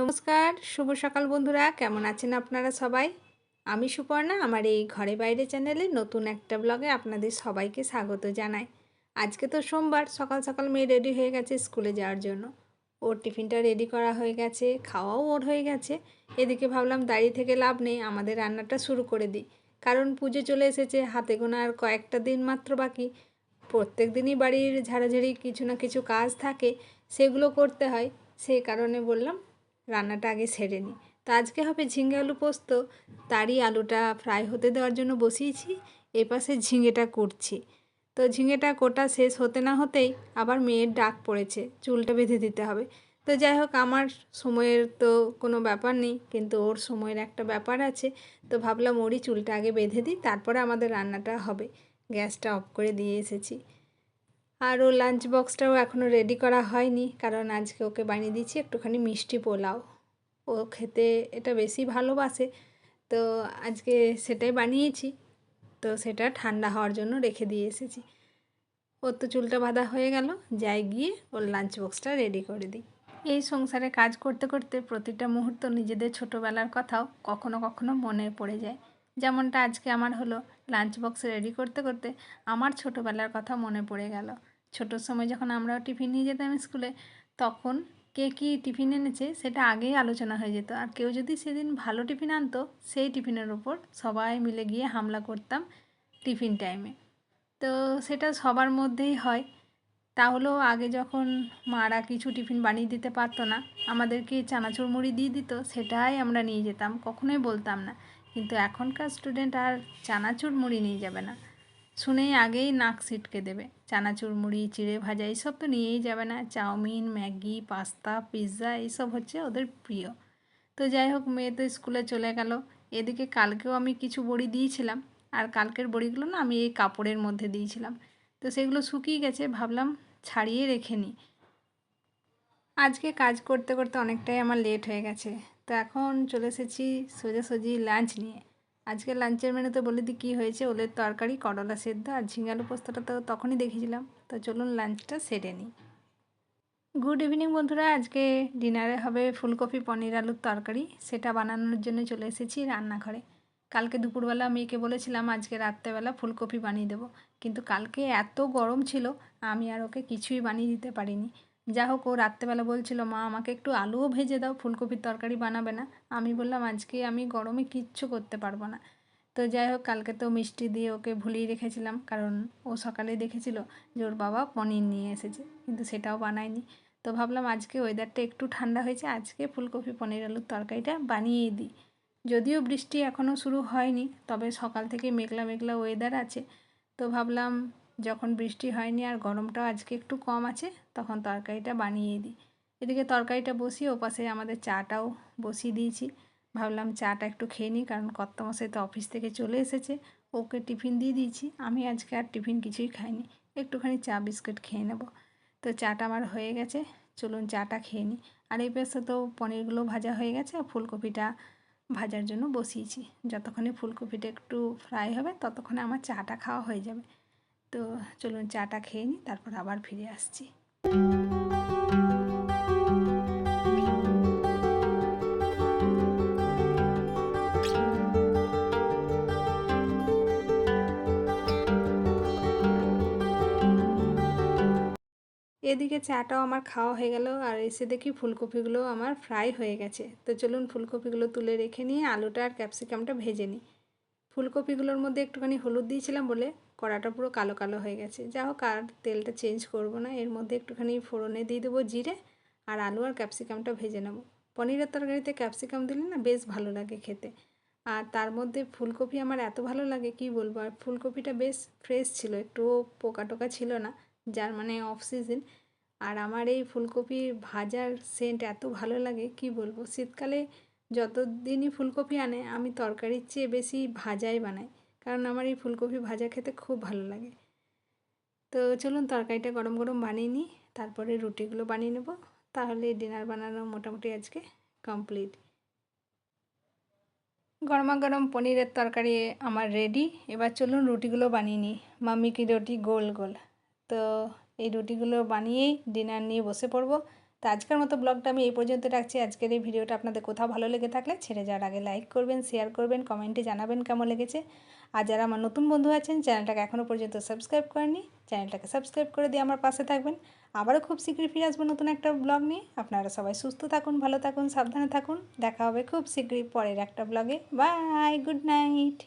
নমস্কার, শুভ সকাল বন্ধুরা। কেমন আছেন আপনারা সবাই? আমি সুপর্ণা, আমার এই ঘরে বাইরে চ্যানেলে নতুন একটা ব্লগে আপনাদের সবাইকে স্বাগত জানাই। আজকে তো সোমবার, সকাল সকাল মেয়ে রেডি হয়ে গেছে স্কুলে যাওয়ার জন্য। ওর টিফিনটা রেডি করা হয়ে গেছে, খাওয়াও ওর হয়ে গেছে। এদিকে ভাবলাম দাঁড়িয়ে থেকে লাভ নেই, আমাদের রান্নাটা শুরু করে দিই। কারণ পুজো চলে এসেছে, হাতে গোনা আর কয়েকটা দিন মাত্র বাকি। প্রত্যেক দিনই বাড়ির ঝাড়াঝাড়ি কিছু না কিছু কাজ থাকে, সেগুলো করতে হয়। সেই কারণে বললাম রান্নাটা আগে সেরে নিই। তো আজকে হবে ঝিঙে আলু পোস্ত। তারই আলুটা ফ্রাই হতে দেওয়ার জন্য বসিয়েছি। এপাশে ঝিঙেটা কুটছি তো ঝিঙেটা কোটা শেষ হতে না হতেই আবার মেয়ের ডাক পড়েছে, চুলটা বেঁধে দিতে হবে। তো যাই হোক, আমার সময়ের তো কোনো ব্যাপার নেই, কিন্তু ওর সময়ের একটা ব্যাপার আছে। তো ভাবলাম ওরই চুলটা আগে বেঁধে দিই, তারপরে আমাদের রান্নাটা হবে। গ্যাসটা অফ করে দিয়ে এসেছি। আর ও লাঞ্চ বক্সটাও এখনও রেডি করা হয়নি, কারণ আজকে ওকে বানিয়ে দিচ্ছি একটুখানি মিষ্টি পোলাও। ও খেতে এটা বেশি ভালোবাসে, তো আজকে সেটাই বানিয়েছি, তো সেটা ঠান্ডা হওয়ার জন্য রেখে দিয়ে এসেছি। ওর তো চুলটা বাঁধা হয়ে গেল, যাই গিয়ে ওর লাঞ্চ বক্সটা রেডি করে দিই। এই সংসারে কাজ করতে করতে প্রতিটা মুহূর্ত নিজেদের ছোটোবেলার কথাও কখনো কখনো মনে পড়ে যায়। যেমনটা আজকে আমার হলো লাঞ্চ বক্স রেডি করতে করতে আমার ছোটোবেলার কথা মনে পড়ে গেল। ছোটোর সময় যখন আমরা টিফিন নিয়ে যেতাম স্কুলে, তখন কে কী টিফিন এনেছে সেটা আগেই আলোচনা হয়ে যেত। আর কেউ যদি সেদিন ভালো টিফিন আনতো, সেই টিফিনের ওপর সবাই মিলে গিয়ে হামলা করতাম টিফিন টাইমে তো সেটা সবার মধ্যেই হয়। তাহলেও আগে যখন মারা কিছু টিফিন বানিয়ে দিতে পারতো না, আমাদেরকে চানাচুর মুড়ি দিয়ে দিত, সেটাই আমরা নিয়ে যেতাম, কখনোই বলতাম না। কিন্তু এখনকার স্টুডেন্ট আর চানাচুর মুড়ি নিয়ে যাবে না। শুনেই আগেই নাক সিটকে দেবে। চানাচুর, মুড়ি, চিড়ে ভাজা এইসব তো নিয়েই যাবে না। চাউমিন, ম্যাগি, পাস্তা, পিৎজা এইসব হচ্ছে ওদের প্রিয়। তো যাই হোক, মেয়ে তো স্কুলে চলে গেল। এদিকে কালকেও আমি কিছু বড়ি দিয়েছিলাম। আর কালকের বড়িগুলো না আমি এই কাপড়ের মধ্যে দিয়েছিলাম। তো সেগুলো শুকিয়ে গেছে, ভাবলাম ছাড়িয়ে রেখে নিই। আজকে কাজ করতে করতে অনেকটাই আমার লেট হয়ে গেছে। তো এখন চলে এসেছি সোজাসুজি লাঞ্চ নিয়ে। আজকে লাঞ্চের মেনুতে বলে দিই কী হয়েছে ওলের তরকারি, করলা সেদ্ধ আর ঝিঙ্গালু পোস্তটা তো তখনই দেখেছিলাম। তো চলুন লাঞ্চটা সেরে নিই। গুড ইভিনিং বন্ধুরা, আজকে ডিনারে হবে ফুলকপি, পনির আলুর তরকারি। সেটা বানানোর জন্য চলে এসেছি রান্নাঘরে। কালকে দুপুরবেলা মেয়েকে বলেছিলাম আজকে রাত্রেবেলা ফুলকপি বানিয়ে দেবো। কিন্তু কালকে এত গরম ছিল, আমি আর ওকে কিছুই বানিয়ে দিতে পারিনি। যা হোক ও রাত্রেবেলা বলছিল, মা, আমাকে একটু আলুও ভেজে দাও, ফুলকপির তরকারি বানাবে না। আমি বললাম, আজকে আমি গরমে কিচ্ছু করতে পারব না। তো যাই হোক কালকে তো মিষ্টি দিয়ে ওকে ভুলিয়ে রেখেছিলাম, কারণ ও সকালে দেখেছিল যে ওর বাবা পনির নিয়ে এসেছে, কিন্তু সেটাও বানায়নি। তো ভাবলাম, আজকে ওয়েদারটা একটু ঠান্ডা হয়েছে, আজকে ফুলকপি পনির আলুর তরকারিটা বানিয়েই দিই। যদিও বৃষ্টি এখনও শুরু হয়নি, তবে সকাল থেকে মেঘলা মেঘলা ওয়েদার আছে। তো ভাবলাম যখন বৃষ্টি হয়নি আর গরমটাও আজকে একটু কম আছে, তখন তরকারিটা বানিয়ে দিই। এদিকে তরকারিটা বসিয়ে ওপাশে আমাদের চাটাও বসিয়ে দিয়েছি। ভাবলাম চাটা একটু খেয়ে নিই, কারণ কর্তমশাই তো অফিস থেকে চলে এসেছে, ওকে টিফিন দিয়ে দিয়েছি। আমি আজকে আর টিফিন কিছুই খাইনি, একটুখানি চা বিস্কুট খেয়ে নেব। তো চাটা আমার হয়ে গেছে, চলুন চাটা খেয়ে নিই। আর এই পাশে তো পনিরগুলো ভাজা হয়ে গেছে, আর ফুলকপিটা ভাজার জন্য বসিয়েছি। যতক্ষণে ফুলকপিটা একটু ফ্রাই হবে, ততক্ষণে আমার চাটা খাওয়া হয়ে যাবে। তো চলুন চাটা খেয়ে নিই, তারপর আবার ফিরে আসছি। এদিকে চাটাও আমার খাওয়া হয়ে গেল, আর এসে দেখি ফুলকপিগুলো আমার ফ্রাই হয়ে গেছে। তো চলুন ফুলকপিগুলো তুলে রেখে নিয়ে আলুটা আর ক্যাপসিকামটা ভেজে নিই। ফুলকপিগুলোর মধ্যে একটুখানি হলুদ দিয়েছিলাম বলে কড়াটা পুরো কালো কালো হয়ে গেছে। যা হোক, আর তেলটা চেঞ্জ করব না। এর মধ্যে একটুখানি ফোড়নে দিয়ে দেবো জিরে আর আলু আর ক্যাপসিকামটা ভেজে নেব। পনিরের তরকারিতে ক্যাপসিকাম দিলে না বেশ ভালো লাগে খেতে। আর তার মধ্যে ফুলকপি আমার এত ভালো লাগে, কি বলব? আর ফুলকপিটা বেশ ফ্রেশ ছিল, একটুও পোকা টোকা ছিল না, যার মানে অফ সিজন আর আমার এই ফুলকপির ভাজার সেন্ট এত ভালো লাগে, কি বলব? শীতকালে যত দিনই ফুলকপি আনে, আমি তরকারির চেয়ে বেশি ভাজাই বানাই। কারণ আমার এই ফুলকপি ভাজা খেতে খুব ভালো লাগে। তো চলুন তরকারিটা গরম গরম বানিয়ে নিই, তারপরে রুটিগুলো বানিয়ে নেব। তাহলে ডিনার বানানো মোটামুটি আজকে কমপ্লিট। গরমা গরম পনিরের তরকারি আমার রেডি। এবার চলুন রুটিগুলো বানিয়ে নিই। মাম্মি রুটি গোল গোল। তো এই রুটিগুলো বানিয়েই ডিনার নিয়ে বসে পড়ব। তো আজকের মতো ব্লগটা আমি এই পর্যন্ত রাখছি। আজকের এই ভিডিওটা আপনাদের কোথাও ভালো লেগে থাকলে ছেড়ে যাওয়ার আগে লাইক করবেন শেয়ার করবেন কমেন্টে জানাবেন কেমন লেগেছে। আর যারা আমার নতুন বন্ধু আছেন, চ্যানেলটাকে এখনও পর্যন্ত সাবস্ক্রাইব করেনি চ্যানেলটাকে সাবস্ক্রাইব করে দিয়ে আমার পাশে থাকবেন। আবারও খুব শীঘ্রই ফিরে আসব নতুন একটা ব্লগ নিয়ে। আপনারা সবাই সুস্থ থাকুন, ভালো থাকুন, সাবধানে থাকুন। দেখা হবে খুব শীঘ্রই পরের একটা ব্লগে বাই গুড নাইট